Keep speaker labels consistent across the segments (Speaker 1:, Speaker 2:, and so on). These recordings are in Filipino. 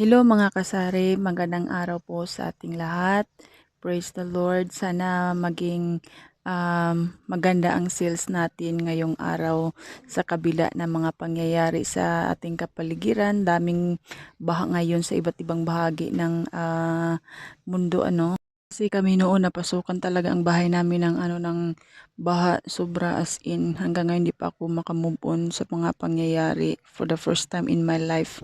Speaker 1: Hello mga kasari, magandang araw po sa ating lahat. Praise the Lord. Sana maging um, maganda ang sales natin ngayong araw sa kabila ng mga pangyayari sa ating kapaligiran. Daming baha ngayon sa iba't ibang bahagi ng ah, mundo ano. Kasi kami noon napasukan talaga ang bahay namin ng ano ng baha sobra as in hanggang ngayon hindi pa ako makamove on sa mga pangyayari for the first time in my life.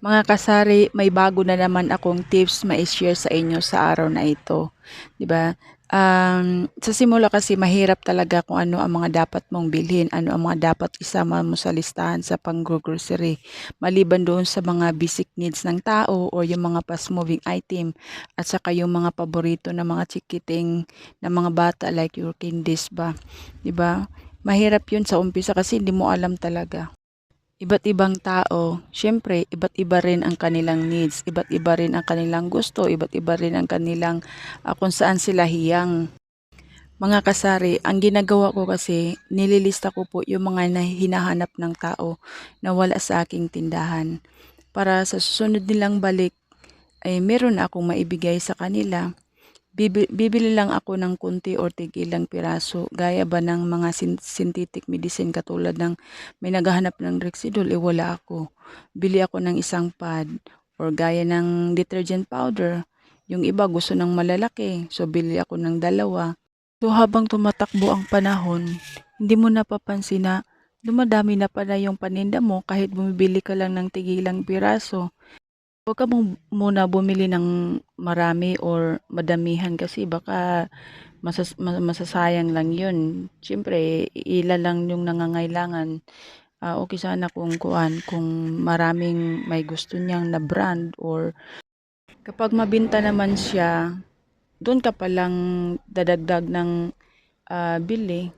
Speaker 1: Mga kasari, may bago na naman akong tips ma-share sa inyo sa araw na ito. 'Di ba? Um, sa simula kasi mahirap talaga kung ano ang mga dapat mong bilhin, ano ang mga dapat isama mo sa listahan sa pang-grocery. Maliban doon sa mga basic needs ng tao or yung mga fast-moving item at saka yung mga paborito ng mga chikiting ng mga bata like your candies ba. 'Di ba? Mahirap 'yun sa umpisa kasi hindi mo alam talaga. Iba't ibang tao, siyempre iba't iba rin ang kanilang needs, iba't iba rin ang kanilang gusto, iba't iba rin ang kanilang ah, kung saan sila hiyang. Mga kasari, ang ginagawa ko kasi, nililista ko po yung mga na- hinahanap ng tao na wala sa aking tindahan. Para sa susunod nilang balik, ay meron akong maibigay sa kanila. Bibi- bibili lang ako ng kunti or tigilang piraso, gaya ba ng mga synthetic medicine katulad ng may naghahanap ng Rexidol, eh wala ako. Bili ako ng isang pad or gaya ng detergent powder. Yung iba gusto ng malalaki, so bili ako ng dalawa. So habang tumatakbo ang panahon, hindi mo napapansin na dumadami na pala yung paninda mo kahit bumibili ka lang ng tigilang piraso. Huwag ka mong muna bumili ng marami or madamihan kasi baka masas ma masasayang lang 'yun. Siyempre ilan lang yung nangangailangan. Ah, okey sana kung kuwan, kung maraming may gusto niyang na brand or kapag mabenta naman siya, dun ka palang dadagdag ng, ah, bili.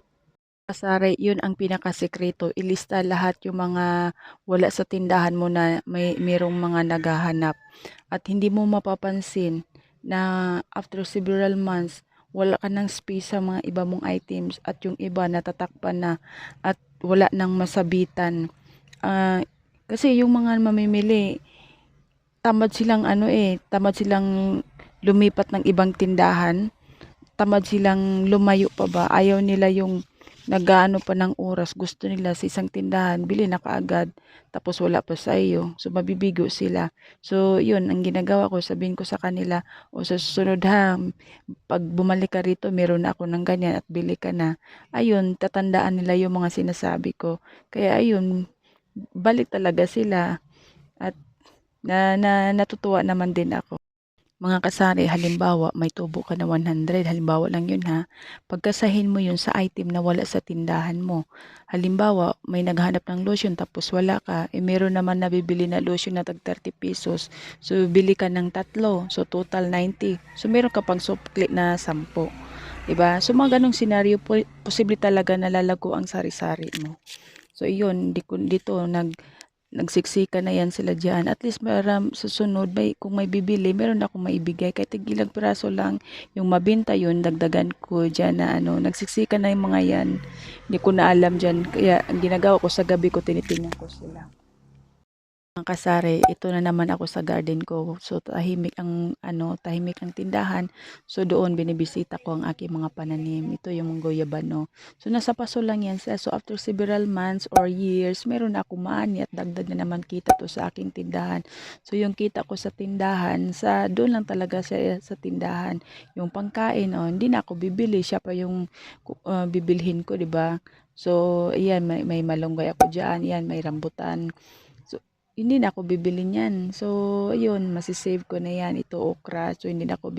Speaker 1: Kasari 'yun ang pinakasekreto, ilista lahat yung mga wala sa tindahan mo na may merong mga naghahanap at hindi mo mapapansin na after several months wala ka ng space sa mga iba mong items at yung iba natatakpan na at wala nang masabitan. Ah, kasi yung mga mamimili tamad silang ano, eh, tamad silang lumipat ng ibang tindahan, tamad silang lumayo pa ba, ayaw nila yung nag-aano pa ng oras, gusto nila sa isang tindahan, bili na kaagad, tapos wala pa sa iyo. So, mabibigo sila. So, yun, ang ginagawa ko, sabihin ko sa kanila, o sa susunod ha, pag bumalik ka rito, meron na ako ng ganyan at bili ka na. Ayun, tatandaan nila yung mga sinasabi ko. Kaya ayun, balik talaga sila at na, na natutuwa naman din ako. Mga kasari, halimbawa, may tubo ka na 100, halimbawa lang yun ha, pagkasahin mo yun sa item na wala sa tindahan mo. Halimbawa, may naghanap ng lotion tapos wala ka, eh meron naman nabibili na lotion na tag 30 pesos. So, bili ka ng tatlo, so total 90. So, meron ka pang supli na 10. Diba? So, mga ganong senaryo, po, posible talaga nalalago ang sari-sari mo. So, iyon, di ko, dito, nag, nagsiksika na yan sila dyan. At least maram susunod, may, kung may bibili, meron akong maibigay. Kahit tigilang piraso lang, yung mabinta yun, dagdagan ko dyan na ano, nagsiksika na yung mga yan. Hindi ko na alam dyan. Kaya ang ginagawa ko sa gabi ko, tinitingnan ko sila. Mga kasari, ito na naman ako sa garden ko. So tahimik ang ano, tahimik ang tindahan. So doon binibisita ko ang aking mga pananim. Ito yung goyabano. So nasa paso lang yan. So after several months or years, meron na ako maani at dagdag na naman kita to sa aking tindahan. So yung kita ko sa tindahan, sa doon lang talaga siya sa tindahan. Yung pangkain, oh, hindi na ako bibili. Siya pa yung uh, bibilhin ko, 'di ba? So, ayan, may, may malunggay ako dyan. Yan, may rambutan hindi na ako bibili niyan. So, ayun, masisave ko na yan. Ito okra. So, hindi na ako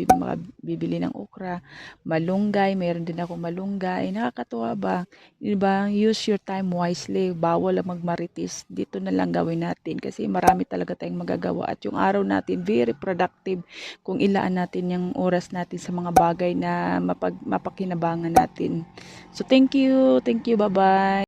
Speaker 1: bibili ng okra. Malunggay, mayroon din ako malunggay. Nakakatuwa ba? Diba? Use your time wisely. Bawal lang magmaritis. Dito na lang gawin natin. Kasi marami talaga tayong magagawa. At yung araw natin, very productive kung ilaan natin yung oras natin sa mga bagay na mapag, mapakinabangan natin. So, thank you. Thank you. Bye-bye.